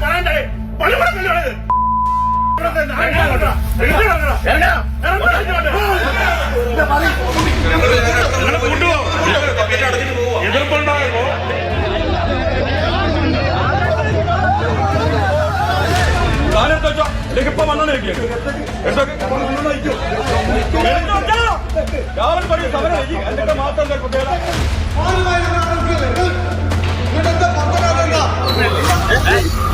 കൊടുക്കല്ലേ എതിർപ്പുണ്ടാകുമ്പോ ഇപ്പൊ വന്നോണ്ടിരിക്കുക രാവിലെ പറയും സമരം എന്തൊക്കെ മാത്രമല്ല കുട്ടികളെ തുടങ്ങിയാലുണ്ടോ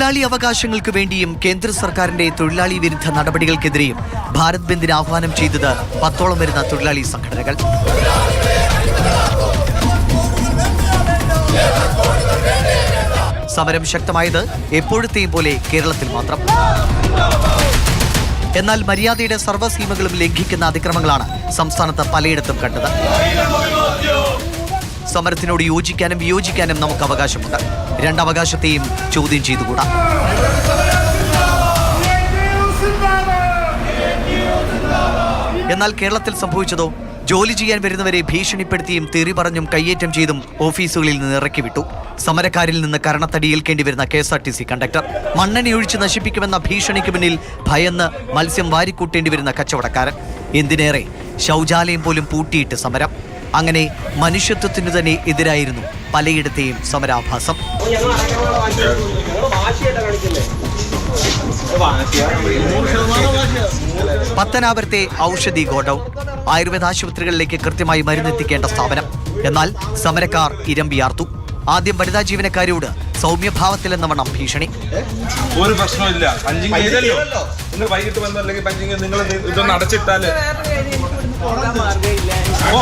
തൊഴിലാളി അവകാശങ്ങൾക്ക് വേണ്ടിയും കേന്ദ്ര സർക്കാരിന്റെ തൊഴിലാളി വിരുദ്ധ നടപടികൾക്കെതിരെയും ഭാരത് ബന്ദിന് ആഹ്വാനം ചെയ്തത് പത്തോളം വരുന്ന തൊഴിലാളി സംഘടനകൾ. സമരം ശക്തമായത് എപ്പോഴത്തെയും പോലെ കേരളത്തിൽ മാത്രം. എന്നാൽ മര്യാദയുടെ സർവസീമകളും ലംഘിക്കുന്ന അതിക്രമങ്ങളാണ് സംസ്ഥാനത്ത് പലയിടത്തും കണ്ടത്. സമരത്തിനോട് യോജിക്കാനും വിയോജിക്കാനും നമുക്ക് അവകാശമുണ്ട്. രണ്ടവകാശത്തെയും ചോദ്യം ചെയ്തുകൂടാ. എന്നാൽ കേരളത്തിൽ സംഭവിച്ചതോ? ജോലി ചെയ്യാൻ വരുന്നവരെ ഭീഷണിപ്പെടുത്തിയും തെറി പറഞ്ഞും കയ്യേറ്റം ചെയ്തും ഓഫീസുകളിൽ നിന്ന് ഇറക്കി വിട്ടു സമരക്കാരിൽ നിന്ന് കരണത്തടിയേൽക്കേണ്ടി വരുന്ന K S R T C conductor. നശിപ്പിക്കുമെന്ന ഭീഷണിക്ക് മുന്നിൽ ഭയന്ന് മത്സ്യം വാരിക്കൂട്ടേണ്ടി വരുന്ന കച്ചവടക്കാരൻ. എന്തിനേറെ? ശൗചാലയം പോലും പൂട്ടിയിട്ട് സമരം. അങ്ങനെ മനുഷ്യത്വത്തിന് തന്നെ എതിരായിരുന്നു പലയിടത്തെയും സമരാഭാസം. പത്തനാപുരത്തെ ഔഷധി ഗോഡൗൺ ആയുർവേദ ആശുപത്രികളിലേക്ക് കൃത്യമായി മരുന്നെത്തിക്കേണ്ട സ്ഥാപനം. എന്നാൽ സമരക്കാർ ഇരമ്പിയാർത്തു. ആദ്യം വനിതാ ജീവനക്കാരോട് സൗമ്യഭാവത്തിലെന്ന വണ്ണം ഭീഷണി. ഒരു പ്രശ്നമില്ല വൈകിട്ട് നിങ്ങൾ ഇതൊന്ന് അടച്ചിട്ടാൽ. ഓ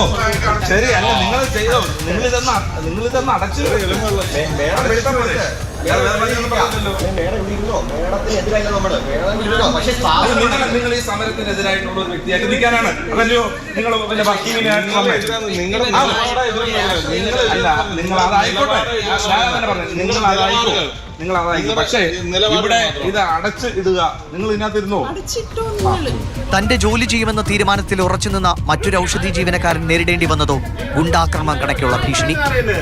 ശരി അല്ല നിങ്ങൾ ചെയ്തോ നിങ്ങൾ ഇതൊന്ന് നിങ്ങൾ ഇതൊന്ന് അടച്ചു നിങ്ങൾ നിങ്ങൾ ഈ സമരത്തിനെതിരായിട്ടുള്ള ഒരു വ്യക്തിയായിട്ട് നിൽക്കാനാണ് നിങ്ങൾ നിങ്ങൾ അല്ല നിങ്ങൾ അതായിക്കോട്ടെ ഞാൻ തന്നെ പറഞ്ഞു നിങ്ങൾ നിങ്ങൾ പക്ഷേ ഇവിടെ ഇത് അടച്ച് ഇടുക നിങ്ങൾ ഇതിനകത്ത് ഇരുന്നോ തന്റെ ജോലി ചെയ്യുമെന്ന തീരുമാനത്തിൽ ഉറച്ചു നിന്ന മറ്റൊരു ഔഷധി ജീവനക്കാരൻ നേരിടേണ്ടി വന്നതോ? ഗുണ്ടാക്രമം കണക്കുള്ള ഭീഷണി. ഇത്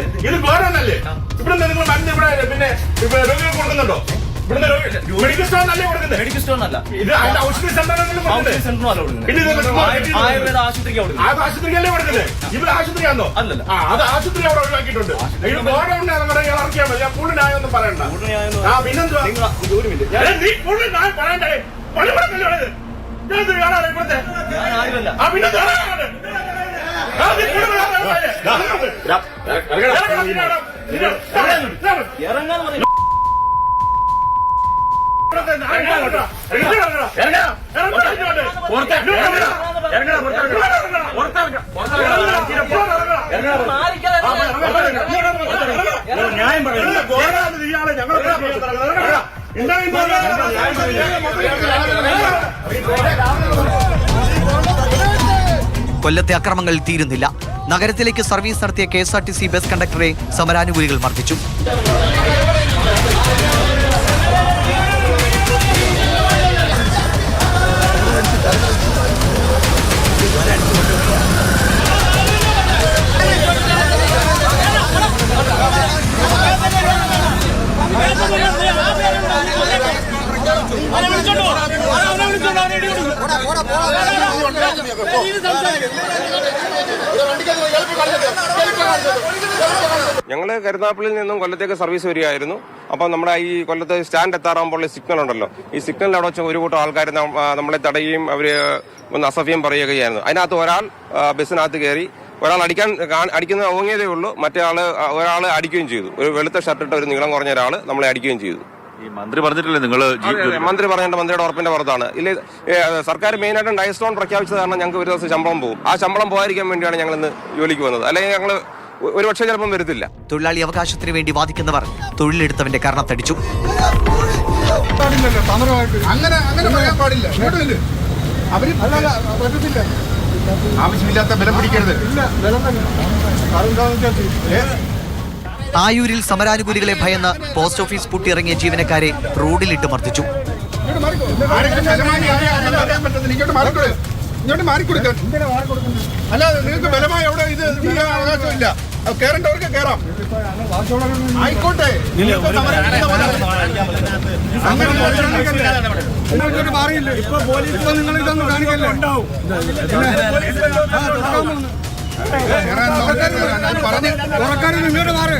ന്യായം പറയുന്നത് ഇയാളെ ഞങ്ങൾ കൊല്ലത്തെ അക്രമങ്ങൾ തീരുന്നില്ല. നഗരത്തിലേക്ക് സർവീസ് നടത്തിയ K S R T C bus കണ്ടക്ടറെ സമരാനുകൂലികൾ മർദ്ദിച്ചു. ഞങ്ങൾ കരുനാപ്പള്ളിയിൽ നിന്നും കൊല്ലത്തേക്ക് സർവീസ് വരികയായിരുന്നു. അപ്പം നമ്മുടെ ഈ കൊല്ലത്ത് സ്റ്റാൻഡ് എത്താറാകുമ്പോൾ സിഗ്നൽ ഉണ്ടല്ലോ. ഈ സിഗ്നലിൽ അവിടെ വെച്ച് ഒരു കൂട്ടം ആൾക്കാർ നമ്മളെ തടയുകയും അവർ ഒന്ന് അസഭ്യം പറയുകയായിരുന്നു. അതിനകത്ത് ഒരാൾ ബസ്സിനകത്ത് കയറി ഒരാൾ അടിക്കാൻ അടിക്കുന്ന ഓങ്ങിയതേ ഉള്ളൂ. മറ്റേ ആൾ ഒരാൾ അടിക്കുകയും ചെയ്തു. ഒരു വെളുത്ത ഷർട്ടിട്ട് ഒരു നീളം കുറഞ്ഞ ഒരാൾ നമ്മളെ അടിക്കുകയും ചെയ്തു. ഈ മന്ത്രി പറഞ്ഞിട്ടില്ലേ നിങ്ങൾ. മന്ത്രി പറഞ്ഞ മന്ത്രിയുടെ ഉറപ്പിന്റെ പുറത്താണ്. ഇല്ല സർക്കാർ മെയിനായിട്ടും ഡയസ്റ്റോൺ പ്രഖ്യാപിച്ചത് കാരണം ഞങ്ങൾക്ക് ഒരു ദിവസം ശമ്പളം പോകും. ആ ശമ്പളം പോകാതിരിക്കാൻ വേണ്ടിയാണ് ഞങ്ങൾ ഇന്ന് ജോലിക്ക് വന്നത് അല്ലെങ്കിൽ ഞങ്ങൾ ഒരുപക്ഷെ ചിലപ്പം വരുത്തില്ല. തൊഴിലാളി അവകാശത്തിന് വേണ്ടി വാദിക്കുന്നവർ തൊഴിലെടുത്തവന്റെ കർണത്തടിച്ചു അങ്ങനെ അങ്ങനെ പറയാൻ പാടില്ല. അവർ പറ്റത്തില്ല. ആവശ്യമില്ലാത്ത ബലം പിടിക്കരുത്. ഇല്ല ബലം തന്നെ. ആയൂരിൽ സമരാനുകൂലികളെ ഭയന്ന് പോസ്റ്റ് ഓഫീസ് പൂട്ടിയിറങ്ങിയ ജീവനക്കാരെ റോഡിലിട്ട് മർദ്ദിച്ചു അല്ലാതെ നിങ്ങൾക്ക് ബലമായി അവിടെ ഇത് ചെയ്യാൻ അവകാശമില്ല അത് കയറേണ്ടവർക്ക് കയറാം ആയിക്കോട്ടെ നിങ്ങൾക്കൊരു മാറിയില്ലേ ഇപ്പൊ പോലീസ് നിങ്ങൾ ഇതൊന്നും കാണിക്കല്ലേ ഉണ്ടാവും മാറി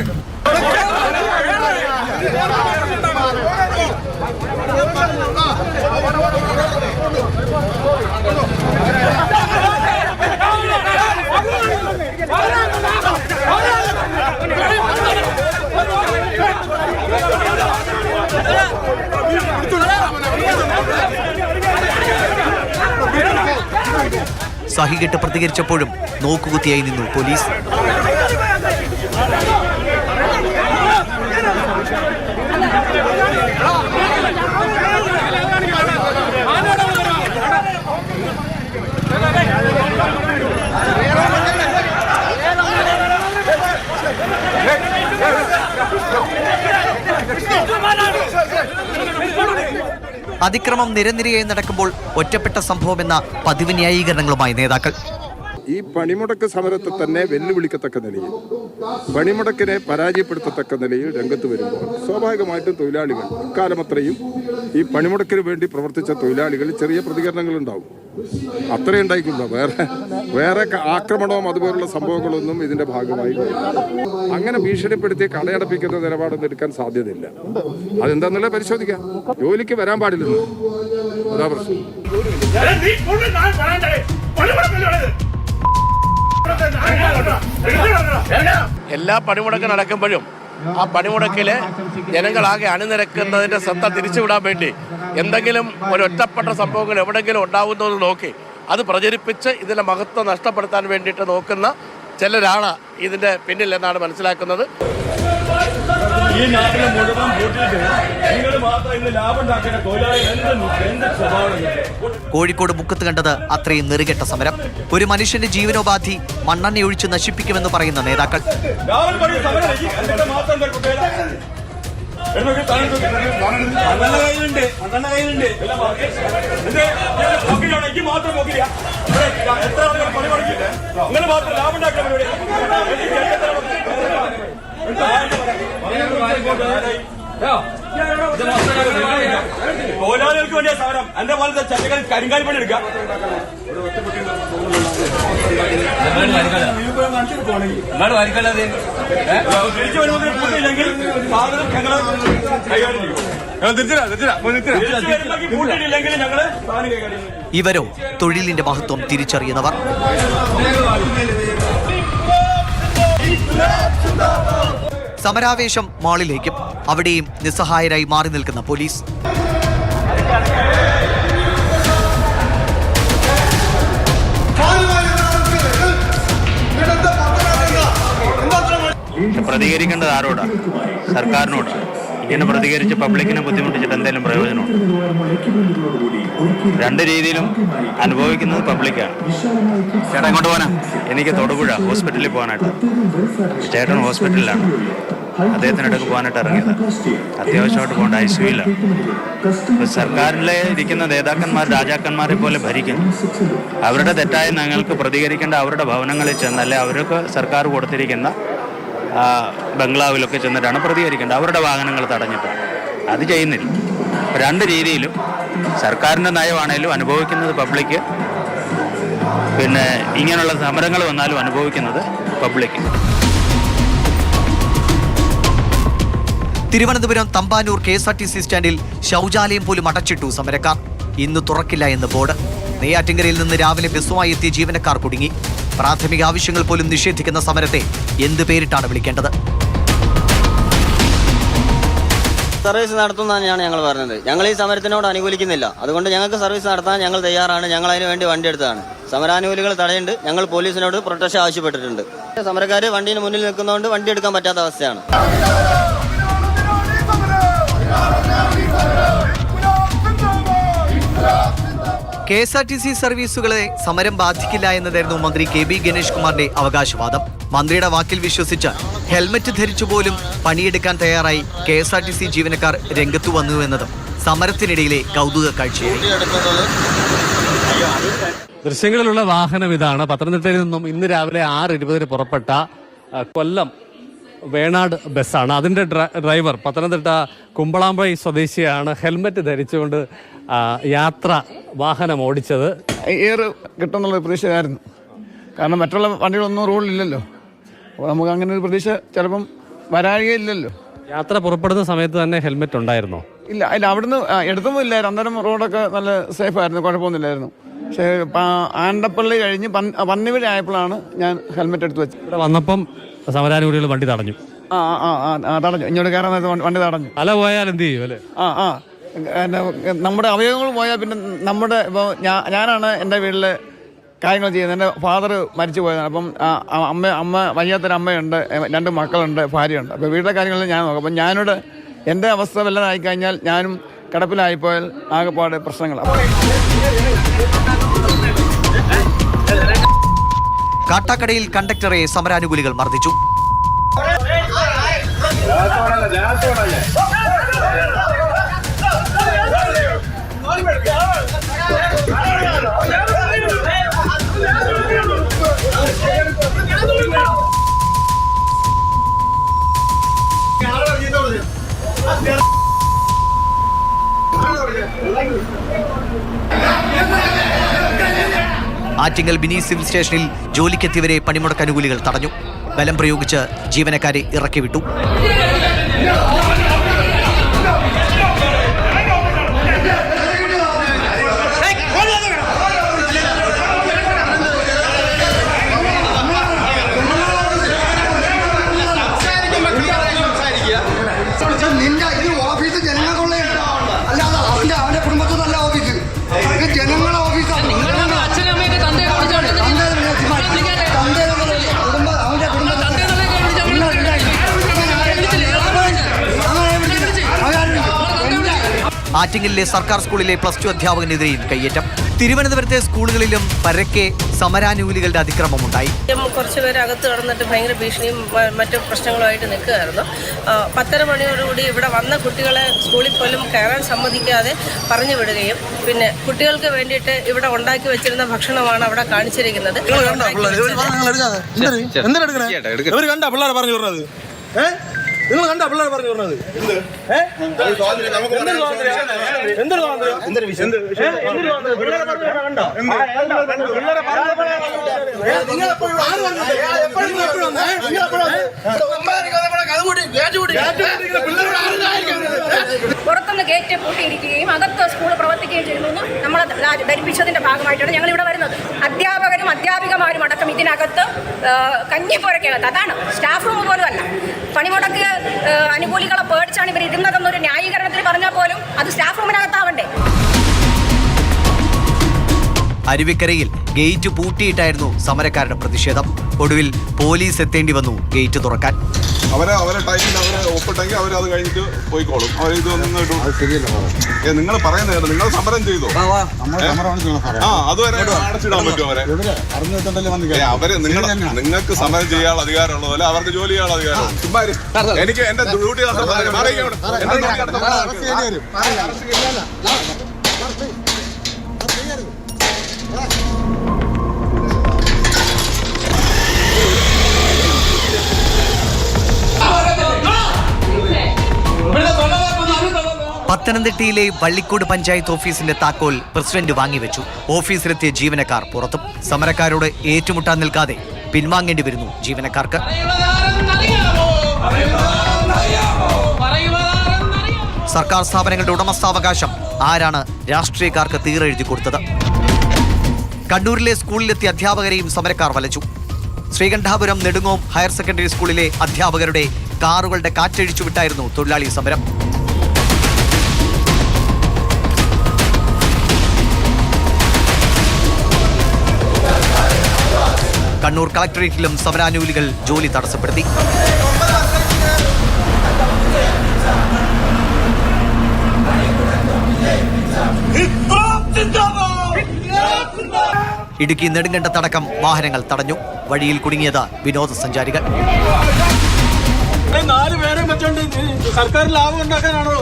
സഹികെട്ട് പ്രതികരിച്ചപ്പോഴും നോക്കുകുത്തിയായി നിന്നു പോലീസ്. അതിക്രമം നിരനിരയായി നടക്കുമ്പോൾ ഒറ്റപ്പെട്ട സംഭവമെന്ന പതിവ് ന്യായീകരണങ്ങളുമായി നേതാക്കൾ. ഈ പണിമുടക്ക് സമരത്തെ തന്നെ വെല്ലുവിളിക്കത്തക്ക നിലയിൽ പണിമുടക്കിനെ പരാജയപ്പെടുത്തത്തക്ക നിലയിൽ രംഗത്ത് വരുമ്പോൾ സ്വാഭാവികമായിട്ടും തൊഴിലാളികൾ ഇക്കാലമത്രയും ഈ പണിമുടക്കിന് വേണ്ടി പ്രവർത്തിച്ച തൊഴിലാളികൾ ചെറിയ പ്രതികരണങ്ങൾ ഉണ്ടാവും അത്രേ ഉണ്ടായിക്കുള്ളൂ വേറെ വേറെ ആക്രമണവും അതുപോലുള്ള സംഭവങ്ങളൊന്നും ഇതിന്റെ ഭാഗമായി. അങ്ങനെ ഭീഷണിപ്പെടുത്തി കടയടപ്പിക്കുന്ന നിലപാടൊന്നും എടുക്കാൻ സാധ്യതയില്ല. അതെന്താന്നുള്ളത് പരിശോധിക്കാം. ജോലിക്ക് വരാൻ പാടില്ലെന്ന്. അതാ പ്രശ്നം. എല്ലാ പണിമുടക്ക് നടക്കുമ്പോഴും ആ പണിമുടക്കിൽ ജനങ്ങളാകെ അണിനിരക്കുന്നതിന്റെ ശ്രദ്ധ തിരിച്ചുവിടാൻ വേണ്ടി എന്തെങ്കിലും ഒരു ഒറ്റപ്പെട്ട സംഭവങ്ങൾ എവിടെങ്കിലും ഉണ്ടാവുന്നോ എന്ന് നോക്കി. അത് പ്രചരിപ്പിച്ച് ഇതിന്റെ മഹത്വം നഷ്ടപ്പെടുത്താൻ വേണ്ടിയിട്ട് നോക്കുന്ന ചിലരാണ് ഇതിന്റെ പിന്നിൽ എന്നാണ് മനസ്സിലാക്കുന്നത്. ഈ നാട്ടിലെ മുഴുവൻ കൂട്ടിയിട്ട് നിങ്ങൾ മാത്രം ഇന്ന് ലാഭം ഉണ്ടാക്കുന്ന തൊഴിലാളി എന്ത് എന്ത് സ്വഭാവം കോഴിക്കോട് മുക്കത്ത് കണ്ടത് അത്രയും നെറുകെട്ട സമരം. ഒരു മനുഷ്യന്റെ ജീവനോപാധി മണ്ണെണ്ണ ഒഴിച്ച് നശിപ്പിക്കുമെന്ന് പറയുന്ന നേതാക്കൾ. എത്ര പണി? നിങ്ങൾ മാത്രം ലാഭം പരിപാടി. തൊഴിലാളികൾക്ക് വേണ്ടിയ സമരം എന്റെ പോലത്തെ ചട്ടകൾ കരിങ്കാലി പണി എടുക്കാം തിരിച്ചു വരുമ്പോൾ പൂട്ടിയില്ലെങ്കിൽ സാധനം ഞങ്ങൾ കൈകാര്യം ചെയ്യും. ഇവരോ തൊഴിലിന്റെ മഹത്വം തിരിച്ചറിയുന്നവർ? സമരാവേശം മാളിലേക്കും അവിടെയും നിസ്സഹായരായി മാറി നിൽക്കുന്ന പോലീസ്. പ്രതികരിക്കേണ്ടത് ആരോടാ? സർക്കാരിനോട്. ഇങ്ങനെ പ്രതികരിച്ച് പബ്ലിക്കിനെ ബുദ്ധിമുട്ടിച്ചിട്ട് എന്തെങ്കിലും പ്രയോജനമുണ്ട്? രണ്ട് രീതിയിലും അനുഭവിക്കുന്നത് പബ്ലിക്കാണ്. ചേട്ടാ എങ്ങോട്ട് എനിക്ക് തൊടുപുഴ ഹോസ്പിറ്റലിൽ പോകാനായിട്ട്. ചേട്ടൻ ഹോസ്പിറ്റലിലാണ്. അദ്ദേഹത്തിനിടയ്ക്ക് പോകാനായിട്ട് ഇറങ്ങിയത്. അത്യാവശ്യമായിട്ട് പോകേണ്ട ഐ സിയിലാണ് സർക്കാരിലെ ഇരിക്കുന്ന നേതാക്കന്മാർ രാജാക്കന്മാരെ പോലെ ഭരിക്കുന്നു. അവരുടെ തെറ്റായ ഞങ്ങൾക്ക് പ്രതികരിക്കേണ്ട അവരുടെ ഭവനങ്ങളിൽ ചെന്നല്ലേ അവർക്ക് സർക്കാർ കൊടുത്തിരിക്കുന്ന ബംഗ്ലാവിലൊക്കെ ചെന്നിട്ടാണ് പ്രതികരിക്കേണ്ടത്. അവരുടെ വാഹനങ്ങൾ തടഞ്ഞിട്ട്. അത് ചെയ്യുന്നില്ല. രണ്ട് രീതിയിലും സർക്കാരിന്റെ നയമാണേലും അനുഭവിക്കുന്നത് പബ്ലിക്. പിന്നെ ഇങ്ങനെയുള്ള സമരങ്ങൾ വന്നാലും അനുഭവിക്കുന്നത് public. Thiruvananthapuram Thampanoor K S R T C സ്റ്റാൻഡിൽ ശൗചാലയം പോലും അടച്ചിട്ടു സമരക്കാർ. ഇന്ന് തുറക്കില്ല എന്ന് ബോർഡ്. നെയ്യാറ്റിങ്കരയിൽ നിന്ന് രാവിലെ ബസ്സുമായി എത്തിയ ജീവനക്കാർ കുടുങ്ങി. പ്രാഥമിക ആവശ്യങ്ങൾ പോലും നിഷേധിക്കുന്ന സമരത്തെ എന്ത് പേരിട്ടാണ് വിളിക്കേണ്ടത്? സർവീസ് നടത്തുന്നതാണ് ഞങ്ങൾ പറഞ്ഞത്. ഞങ്ങൾ ഈ സമരത്തിനോട് അനുകൂലിക്കുന്നില്ല. അതുകൊണ്ട് ഞങ്ങൾക്ക് സർവീസ് നടത്താൻ ഞങ്ങൾ തയ്യാറാണ്. ഞങ്ങൾ അതിന് വേണ്ടി വണ്ടി എടുത്തതാണ്. സമരാനുകൂലികൾ തടയുണ്ട് ഞങ്ങൾ പോലീസിനോട് പ്രൊട്ടക്ഷൻ ആവശ്യപ്പെട്ടിട്ടുണ്ട്. സമരക്കാർ വണ്ടിന് മുന്നിൽ നിൽക്കുന്നതുകൊണ്ട് വണ്ടി എടുക്കാൻ പറ്റാത്ത അവസ്ഥയാണ്. K S R T C സർവീസുകളെ സമരം ബാധിക്കില്ല എന്നതായിരുന്നു മന്ത്രി കെ ബി ഗണേഷ് കുമാറിന്റെ അവകാശവാദം. മന്ത്രിയുടെ വാക്കിൽ വിശ്വസിച്ച് ഹെൽമറ്റ് ധരിച്ചു പോലും പണിയെടുക്കാൻ തയ്യാറായി K S R T C ജീവനക്കാർ രംഗത്തു വന്നു എന്നതും സമരത്തിനിടയിലെ കൗതുക കാഴ്ചയായി. ദൃശ്യങ്ങളിലുള്ള വാഹനം ഇതാണ്. പത്തനംതിട്ടയിൽ നിന്നും ഇന്ന് രാവിലെ ആറ് ഇരുപതിന് പുറപ്പെട്ട കൊല്ലം വേണാട് ബസ്സാണ്. അതിന്റെ ഡ്രൈവർ പത്തനംതിട്ട കുമ്പളാമ്പൈ സ്വദേശിയാണ്. ഹെൽമറ്റ് ധരിച്ചുകൊണ്ട് യാത്ര വാഹനം ഓടിച്ചത്. എയർ കിട്ടുന്നുള്ള പ്രതീക്ഷയായിരുന്നു. കാരണം മറ്റുള്ള വണ്ടികളൊന്നും റോഡിലില്ലല്ലോ. അപ്പോൾ നമുക്ക് അങ്ങനെ ഒരു പ്രതീക്ഷ ചിലപ്പം വരാഴികയില്ലല്ലോ യാത്ര പുറപ്പെടുന്ന സമയത്ത് തന്നെ ഹെൽമെറ്റ് ഉണ്ടായിരുന്നോ? ഇല്ല ഇല്ല അവിടുന്ന് ആ, എടുത്തൊന്നും ഇല്ലായിരുന്നു അന്നേരം റോഡൊക്കെ നല്ല സേഫ് ആയിരുന്നു കുഴപ്പമൊന്നുമില്ലായിരുന്നു. പക്ഷേ പ- ആണ്ടപ്പള്ളി കഴിഞ്ഞ് പൻ- പന്നിവഴി ആയപ്പോഴാണ് ഞാൻ ഹെൽമെറ്റ് എടുത്ത് വെച്ചത്. ഇവിടെ വന്നപ്പം സമരാനുകൂലികൾ വണ്ടി തടഞ്ഞു. ആ ആ ആ ആ തടഞ്ഞു. ഇങ്ങോട്ട് കയറാൻ നേരത്ത് വണ്ടി- തടഞ്ഞു. തല പോയാൽ എന്ത് ചെയ്യും അല്ലേ? ആ ആ. നമ്മുടെ അവയവങ്ങൾ പോയാൽ പിന്നെ നമ്മുടെ ഇപ്പോൾ ഞാനാണ് എന്റെ വീട്ടിൽ കാര്യങ്ങൾ ചെയ്യുന്നത്. എന്റെ ഫാദർ മരിച്ചു പോയതാണ്. അപ്പം അമ്മ അമ്മ വയ്യാത്തൊരു അമ്മയുണ്ട് രണ്ട് മക്കളുണ്ട് ഭാര്യയുണ്ട്. അപ്പോൾ വീട്ടിലെ കാര്യങ്ങളിൽ ഞാൻ നോക്കും. അപ്പം ഞാനോട് എന്റെ അവസ്ഥ വല്ലതായി കഴിഞ്ഞാൽ ഞാനും കിടപ്പിലായിപ്പോയാൽ ആകെപ്പാട് പ്രശ്നങ്ങളാണ് കാട്ടാക്കടയിൽ കണ്ടക്ടറെ സമരാനുകൂലികൾ മർദ്ദിച്ചു. ആറ്റിങ്ങൽ മിനി സിവിൽ സ്റ്റേഷനിൽ ജോലിക്കെത്തിയവരെ പണിമുടക്ക് അനുകൂലികൾ തടഞ്ഞു. ബലം പ്രയോഗിച്ച് ജീവനക്കാരെ ഇറക്കിവിട്ടു. ആറ്റിങ്ങലിലെ സർക്കാർ സ്കൂളിലെ പ്ലസ് ടു അധ്യാപകനെതിരെയും കയ്യേറ്റം. തിരുവനന്തപുരത്തെ സ്കൂളുകളിലും പരക്കെ സമരാനുകൂലികളുടെ അതിക്രമമുണ്ടായി. ഉണ്ടായി പേര് അകത്ത് കടന്നിട്ട് ഭയങ്കര ഭീഷണിയും മറ്റു പ്രശ്നങ്ങളുമായിട്ട് നിൽക്കുകയായിരുന്നു. പത്തര മണിയോടുകൂടി ഇവിടെ വന്ന കുട്ടികളെ സ്കൂളിൽ പോലും കയറാൻ സമ്മതിക്കാതെ പറഞ്ഞു വിടുകയും പിന്നെ കുട്ടികൾക്ക് വേണ്ടിയിട്ട് ഇവിടെ ഉണ്ടാക്കി വെച്ചിരുന്ന ഭക്ഷണമാണ് അവിടെ കാണിച്ചിരിക്കുന്നത്. ഇവർ കണ്ട പിള്ളേരെ? പറഞ്ഞു വിടുന്നത് നിങ്ങൾ കണ്ട പിള്ളേരെ പറഞ്ഞു പറഞ്ഞത്? എന്തൊരു സ്വാതന്ത്ര്യം? എന്തൊരു? പുറത്തുനിന്ന് ഗേറ്റ് പൂട്ടിയിരിക്കുകയും അകത്ത് സ്കൂൾ പ്രവർത്തിക്കുകയും ചെയ്യുന്നു നമ്മൾ ധരിപ്പിച്ചതിന്റെ ഭാഗമായിട്ടാണ് ഞങ്ങൾ ഇവിടെ വരുന്നത്. അധ്യാപകരും അധ്യാപികമാരും അടക്കം ഇതിനകത്ത് കഞ്ഞിപ്പുരക്കകത്ത് അതാണ് സ്റ്റാഫ് റൂം പോലും അല്ല. പണിമുടക്ക് ആ, അനുകൂലികളെ പേടിച്ചാണ് ഇവർ ഇരുന്നതെന്നൊരു ന്യായീകരണത്തിൽ പറഞ്ഞാൽ പോലും അത് സ്റ്റാഫ് റൂമിനകത്താവണ്ടേ അരുവിക്കരയിൽ ഗേറ്റ് പൂട്ടിയിട്ടായിരുന്നു സമരക്കാരുടെ പ്രതിഷേധം. ഒടുവിൽ പോലീസ് എത്തേണ്ടി വന്നു ഗേറ്റ് തുറക്കാൻ. അവരെ അവരെ ടൈമിൽ അവരെ ഒപ്പിട്ടെങ്കിൽ അവർ അത് കഴിഞ്ഞിട്ട് പോയിക്കോളും. അവർ ഇത് ഒന്നും നിങ്ങൾ പറയുന്നത് നിങ്ങൾ സമരം ചെയ്തോ? ആ അതുവരെ അടച്ചിടാൻ പറ്റും അവരെ? അവർ നിങ്ങൾ നിങ്ങൾക്ക് സമരം ചെയ്യാനുള്ള അധികാരമുള്ള പോലെ അവർക്ക് ജോലി ചെയ്യാനുള്ള അധികാരം ചുമ്മാ. എനിക്ക് എന്റെ ഡ്യൂട്ടി പത്തനംതിട്ടയിലെ വള്ളിക്കോട് പഞ്ചായത്ത് ഓഫീസിന്റെ താക്കോൽ പ്രസിഡന്റ് വാങ്ങിവെച്ചു. ഓഫീസിലെത്തിയ ജീവനക്കാർ പുറത്തും. സമരക്കാരോട് ഏറ്റുമുട്ടാൻ നിൽക്കാതെ പിൻവാങ്ങേണ്ടി വരുന്നു ജീവനക്കാർക്ക്. സർക്കാർ സ്ഥാപനങ്ങളുടെ ഉടമസ്ഥാവകാശം ആരാണ് രാഷ്ട്രീയക്കാർക്ക് തീരെഴുതി കൊടുത്തത്? കണ്ണൂരിലെ സ്കൂളിലെത്തിയ അധ്യാപകരെയും സമരക്കാർ വലച്ചു. ശ്രീകണ്ഠാപുരം നെടുങ്ങോം ഹയർ സെക്കൻഡറി സ്കൂളിലെ അധ്യാപകരുടെ കാറുകളുടെ കാറ്റഴിച്ചു വിട്ടായിരുന്നു തൊഴിലാളി സമരം. കണ്ണൂർ കളക്ടറേറ്റിലും സമരാനുകൂലികൾ ജോലി തടസ്സപ്പെടുത്തി. ഇടുക്കി നെടുങ്കണ്ടത്തടക്കം വാഹനങ്ങൾ തടഞ്ഞു. വഴിയിൽ കുടുങ്ങിയത് വിനോദസഞ്ചാരികൾ. നാല് പേരെ വെച്ചോണ്ട് സർക്കാർ ലാഭം ഉണ്ടാക്കാനാണോ?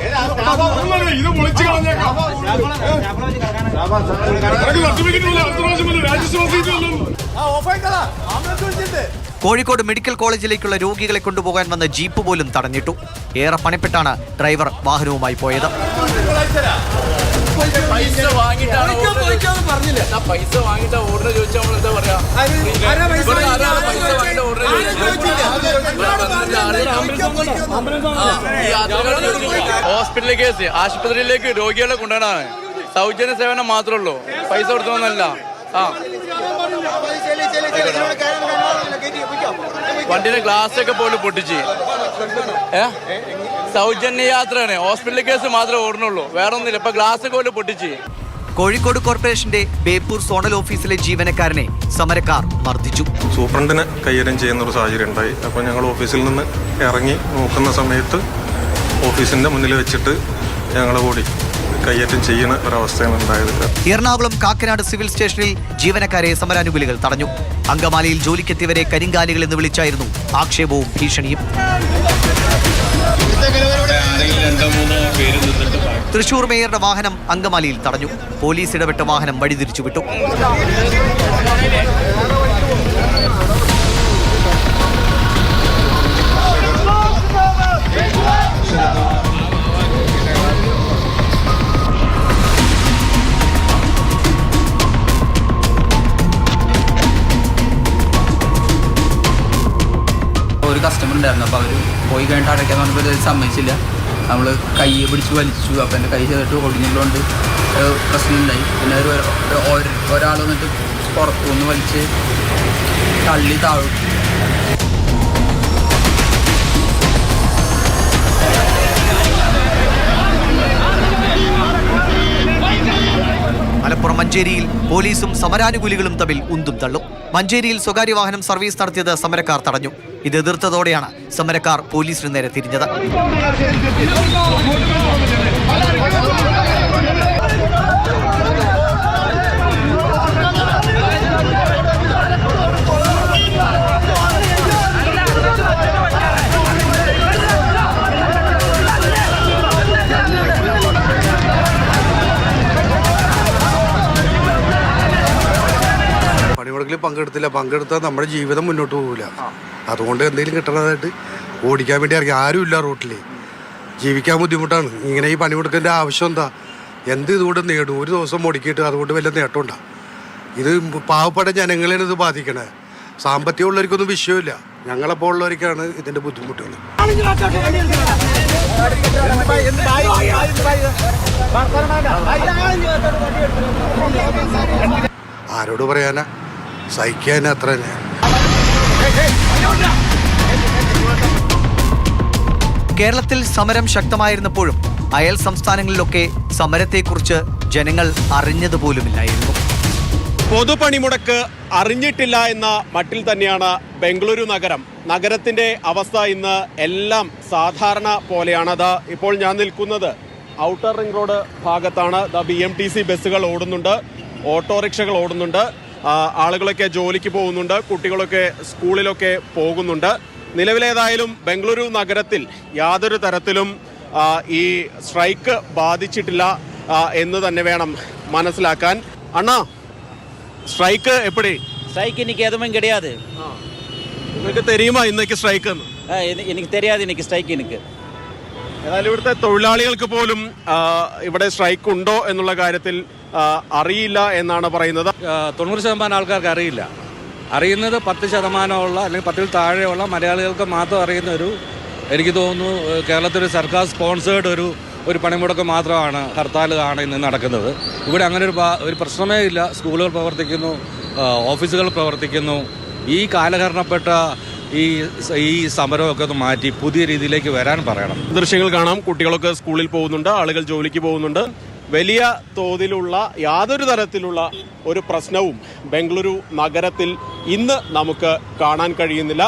ഇത് പൊളിച്ചു കളഞ്ഞേക്കാം. കോഴിക്കോട് മെഡിക്കൽ കോളേജിലേക്കുള്ള രോഗികളെ കൊണ്ടുപോകാൻ വന്ന ജീപ്പ് പോലും തടഞ്ഞിട്ടു. ഏറെ പണിപ്പെട്ടാണ് ഡ്രൈവർ വാഹനവുമായി പോയത്. പൈസ പൈസ വാങ്ങിയിട്ട് ഓർഡർ ചോദിച്ചാൽ നമ്മൾ എന്താ പറയാ? ഹോസ്പിറ്റലിൽ കേസ് ആശുപത്രിയിലേക്ക് രോഗികളെ കൊണ്ടുവരാനാണ്. സൗജന്യ സേവനം മാത്രമേ ഉള്ളൂ. പൈസ കൊടുത്തൊന്നല്ല ആ. വണ്ടിയുടെ ഗ്ലാസ് ഒക്കെ പോലും പൊട്ടിച്ച്. ഏ? സൗജന്യ യാത്രയാണ്. ഹോസ്പിറ്റൽ കേസ് മാത്രമേ ഓടുന്നുള്ളൂ. വേറെ ഒന്നുമില്ല ഇപ്പൊ ഗ്ലാസ് ഒക്കെ പോലും പൊട്ടിച്ച്. കോഴിക്കോട് കോർപ്പറേഷന്റെ ബേപ്പൂർ സോണൽ ഓഫീസിലെ ജീവനക്കാരനെ സമരക്കാർ മർദ്ദിച്ചു. സൂപ്രണ്ടിനെ കൈകാര്യം ചെയ്യുന്ന ഒരു സാഹചര്യം ഉണ്ടായി. അപ്പോൾ ഞങ്ങൾ ഓഫീസിൽ നിന്ന് ഇറങ്ങി നോക്കുന്ന സമയത്ത് ഓഫീസിന്റെ മുന്നിൽ വെച്ചിട്ട് ഞങ്ങളെ കൂടി കൈയേറ്റം ചെയ്യുന്ന ഒരവസ്ഥയാണ് ഉണ്ടായത് എറണാകുളം കാക്കനാട് സിവിൽ സ്റ്റേഷനിൽ ജീവനക്കാരെ സമരാനുകൂലികൾ തടഞ്ഞു. അങ്കമാലിയിൽ ജോലിക്കെത്തിയവരെ കരിങ്കാലികൾ എന്ന് വിളിച്ചായിരുന്നു ആക്ഷേപവും ഭീഷണിയും. തൃശൂർ മേയറുടെ വാഹനം അങ്കമാലിയിൽ തടഞ്ഞു. പോലീസ് ഇടപെട്ട വാഹനം വഴിതിരിച്ചു ഒരു കസ്റ്റമർ ഉണ്ടായിരുന്നു. അപ്പോൾ അവർ പോയി കഴിഞ്ഞിട്ട് അടയ്ക്കാൻ പറഞ്ഞപ്പോൾ ഇത് സമ്മതിച്ചില്ല. നമ്മൾ കയ്യെ പിടിച്ച് വലിച്ചു. അപ്പോൾ എന്റെ കൈ ചെയ്തിട്ട് ഒടിഞ്ഞുള്ളതുകൊണ്ട് പ്രശ്നമുണ്ടായി. പിന്നെ ഒരു ഒരു- ഒരാൾ വന്നിട്ട് പുറത്തു നിന്ന് വലിച്ച് തള്ളി താഴും മഞ്ചേരിയിൽ പോലീസും സമരാനുകൂലികളും തമ്മിൽ ഉന്തും തള്ളും. മഞ്ചേരിയിൽ സ്വകാര്യ വാഹനം സർവീസ് നടത്തിയത് സമരക്കാർ തടഞ്ഞു. ഇത് എതിർത്തതോടെയാണ് സമരക്കാർ പോലീസിന് നേരെ തിരിഞ്ഞത്. പണിമുടക്കിൽ പങ്കെടുത്തില്ല പങ്കെടുത്താൽ നമ്മുടെ ജീവിതം മുന്നോട്ട് പോകില്ല അതുകൊണ്ട് എന്തെങ്കിലും കിട്ടണതായിട്ട് ഓടിക്കാൻ വേണ്ടി ഇറങ്ങി. ആരുമില്ല റോട്ടിൽ. ജീവിക്കാൻ ബുദ്ധിമുട്ടാണ്. ഇങ്ങനെ ഈ പണിമുടക്കിന്റെ ആവശ്യം എന്താ? എന്ത് ഇതുകൊണ്ട് നേടും? ഒരു ദിവസം മുടക്കിയിട്ട് അതുകൊണ്ട് വല്ല നേട്ടമുണ്ടാ ഇത് പാവപ്പെട്ട ജനങ്ങളെയാണ് ഇത് ബാധിക്കണേ. സാമ്പത്തികമുള്ളവർക്കൊന്നും വിഷയമില്ല. ഞങ്ങളെപ്പോൾ ഉള്ളവർക്കാണ് ഇതിന്റെ ബുദ്ധിമുട്ടുകൾ ആരോട് പറയാനാ? സഹിക്കാൻ അത്ര കേരളത്തിൽ സമരം ശക്തമായിരുന്നപ്പോഴും അയൽ സംസ്ഥാനങ്ങളിലൊക്കെ സമരത്തെക്കുറിച്ച് ജനങ്ങൾ അറിഞ്ഞതുപോലുമില്ലായിരുന്നു. പൊതുപണിമുടക്ക് അറിഞ്ഞിട്ടില്ല എന്ന മട്ടിൽ തന്നെയാണ് ബംഗളൂരു നഗരം. നഗരത്തിന്റെ അവസ്ഥ ഇന്ന് എല്ലാം സാധാരണ പോലെയാണ്. അത് ഇപ്പോൾ ഞാൻ നിൽക്കുന്നത് ഔട്ടർ റിംഗ് റോഡ് ഭാഗത്താണ്. The B M T C ബസ്സുകൾ ഓടുന്നുണ്ട്. ഓട്ടോറിക്ഷകൾ ഓടുന്നുണ്ട്. ആളുകളൊക്കെ ജോലിക്ക് പോകുന്നുണ്ട് കുട്ടികളൊക്കെ സ്കൂളിലൊക്കെ പോകുന്നുണ്ട് നിലവിലേതായാലും ബംഗളൂരു നഗരത്തിൽ യാതൊരു തരത്തിലും ആ, ഈ സ്ട്രൈക്ക് ബാധിച്ചിട്ടില്ല ആ, എന്ന് തന്നെ വേണം മനസ്സിലാക്കാൻ അണ്ണാ ஸ்ட்ரைக்கு எப்படி ஸ்ட்ரைக் இன்னைக்கு எதுவும் கிடையாது உங்களுக்கு தெரியுமா இன்னைக்கு ஸ்ட்ரைக்கு எனக்கு தெரியாது இன்னைக்கு ஸ்ட்ரைக் எனக்கு ഏതായാലും ഇവിടുത്തെ തൊഴിലാളികൾക്ക് പോലും ആ, ഇവിടെ സ്ട്രൈക്ക് ഉണ്ടോ എന്നുള്ള കാര്യത്തിൽ ആ, അറിയില്ല എന്നാണ് പറയുന്നത്. തൊണ്ണൂറ് ശതമാനം ആൾക്കാർക്ക് അറിയില്ല. അറിയുന്നത് പത്ത് ശതമാനമുള്ള അല്ലെങ്കിൽ പത്തിൽ താഴെയുള്ള മലയാളികൾക്ക് മാത്രം അറിയുന്ന ഒരു എനിക്ക് തോന്നുന്നു കേരളത്തിലൊരു സർക്കാർ സ്പോൺസേഡ് ഒരു ഒരു പണിമുടക്ക് മാത്രമാണ് ഹർത്താൽ ആണ് ഇന്ന് നടക്കുന്നത്. ഇവിടെ അങ്ങനെ ഒരു ഒരു പ്രശ്നമേ ഇല്ല. സ്കൂളുകൾ പ്രവർത്തിക്കുന്നു ഓഫീസുകൾ പ്രവർത്തിക്കുന്നു. ഈ കാലഹരണപ്പെട്ട ഈ ഈ സമരമൊക്കെ ഒന്ന് മാറ്റി പുതിയ രീതിയിലേക്ക് വരാൻ പറയണം. ദൃശ്യങ്ങൾ കാണാം. കുട്ടികളൊക്കെ സ്കൂളിൽ പോകുന്നുണ്ട് ആളുകൾ ജോലിക്ക് പോകുന്നുണ്ട്. വലിയ തോതിലുള്ള യാതൊരു തരത്തിലുള്ള ഒരു പ്രശ്നവും ബംഗളൂരു നഗരത്തിൽ ഇന്ന് നമുക്ക് കാണാൻ കഴിയുന്നില്ല.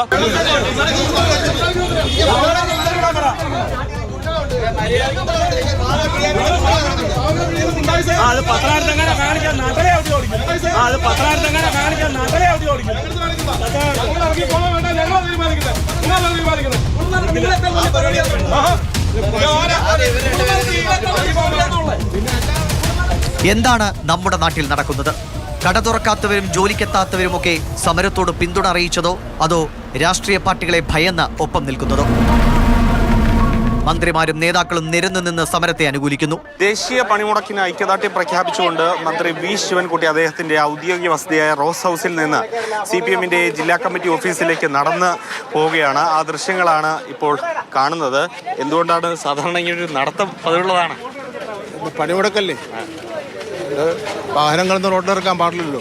അത് പത്രാർത്ഥങ്ങനെ കാണിക്കാൻ നഗരെ അവധി ഓടിക്കും അത് പത്രാർത്ഥങ്ങനെ കാണിക്കാൻ നഗരെ അവധി ഓടിക്കും എന്താണ് നമ്മുടെ നാട്ടിൽ നടക്കുന്നത്? കട തുറക്കാത്തവരും ജോലിക്കെത്താത്തവരുമൊക്കെ സമരത്തോട് പിന്തുണ അറിയിച്ചതോ? അതോ രാഷ്ട്രീയ പാർട്ടികളെ ഭയന്ന് ഒപ്പം നിൽക്കുന്നതോ? മന്ത്രിമാരും നേതാക്കളും നിരന്നു നിന്ന് സമരത്തെ അനുകൂലിക്കുന്നു. ദേശീയ പണിമുടക്കിന് ഐക്യദാർഢ്യം പ്രഖ്യാപിച്ചുകൊണ്ട് മന്ത്രി വി. ശിവൻകുട്ടി അദ്ദേഹത്തിന്റെ ഔദ്യോഗിക വസതിയായ റോസ് ഹൗസിൽ നിന്ന് സി പി എമ്മിന്റെ ജില്ലാ കമ്മിറ്റി ഓഫീസിലേക്ക് നടന്ന് പോവുകയാണ്. ആ ദൃശ്യങ്ങളാണ് ഇപ്പോൾ കാണുന്നത്. എന്തുകൊണ്ടാണ് സാധാരണ ഇങ്ങനെ ഒരു നടത്തം പതിവുള്ളതാണ്? പണിമുടക്കല്ലേ? ഇത് വാഹനങ്ങളൊന്നും റോഡിലിറക്കാൻ പാടില്ലല്ലോ.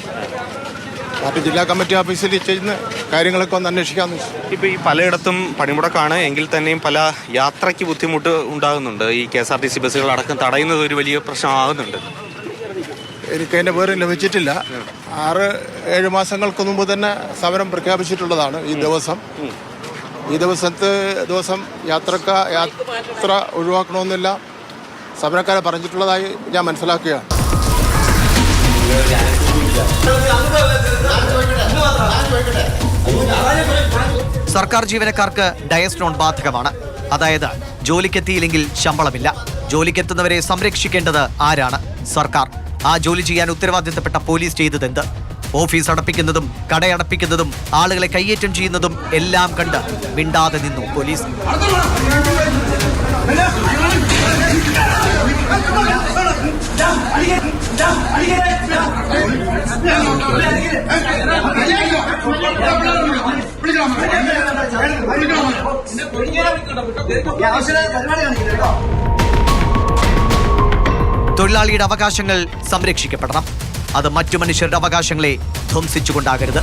പാർട്ടി ജില്ലാ കമ്മിറ്റി ഓഫീസിൽ ചെയ്യുന്ന കാര്യങ്ങളൊക്കെ ഒന്ന് അന്വേഷിക്കാമെന്ന് വെച്ചു. ഇപ്പൊ ഈ പലയിടത്തും പണിമുടക്കാണ്. എങ്കിൽ തന്നെയും പല യാത്രയ്ക്ക് ബുദ്ധിമുട്ട് ഉണ്ടാകുന്നുണ്ട്. ഈ K S R T C ബസ്സുകൾ അടക്കം തടയുന്നത് ഒരു വലിയ പ്രശ്നമാകുന്നുണ്ട്. എനിക്ക് അതിന്റെ പേര് ലഭിച്ചിട്ടില്ല. ആറ് ഏഴ് മാസങ്ങൾക്ക് മുമ്പ് തന്നെ സമരം പ്രഖ്യാപിച്ചിട്ടുള്ളതാണ് ഈ ദിവസം. ഈ ദിവസത്തെ ദിവസം യാത്രക്ക യാത്ര ഒഴിവാക്കണമെന്നില്ല. സമരക്കാരെ പറഞ്ഞിട്ടുള്ളതായി ഞാൻ മനസ്സിലാക്കുകയാണ്. സർക്കാർ ജീവനക്കാർക്ക് ഡയസ് ലോൺ ബാധകമാണ്. അതായത് ജോലിക്കെത്തിയില്ലെങ്കിൽ ശമ്പളമില്ല. ജോലിക്കെത്തുന്നവരെ സംരക്ഷിക്കേണ്ടത് ആരാണ്? സർക്കാർ. ആ ജോലി ചെയ്യാൻ ഉത്തരവാദിത്തപ്പെട്ട പോലീസ് ചെയ്തതെന്ത്? ഓഫീസ് അടപ്പിക്കുന്നതും കടയടപ്പിക്കുന്നതും ആളുകളെ കയ്യേറ്റം ചെയ്യുന്നതും എല്ലാം കണ്ട് മിണ്ടാതെ നിന്നു പോലീസ്. തൊഴിലാളിയുടെ അവകാശങ്ങൾ സംരക്ഷിക്കപ്പെടണം. അത് മറ്റു മനുഷ്യരുടെ അവകാശങ്ങളെ ധ്വംസിച്ചുകൊണ്ടാകരുത്.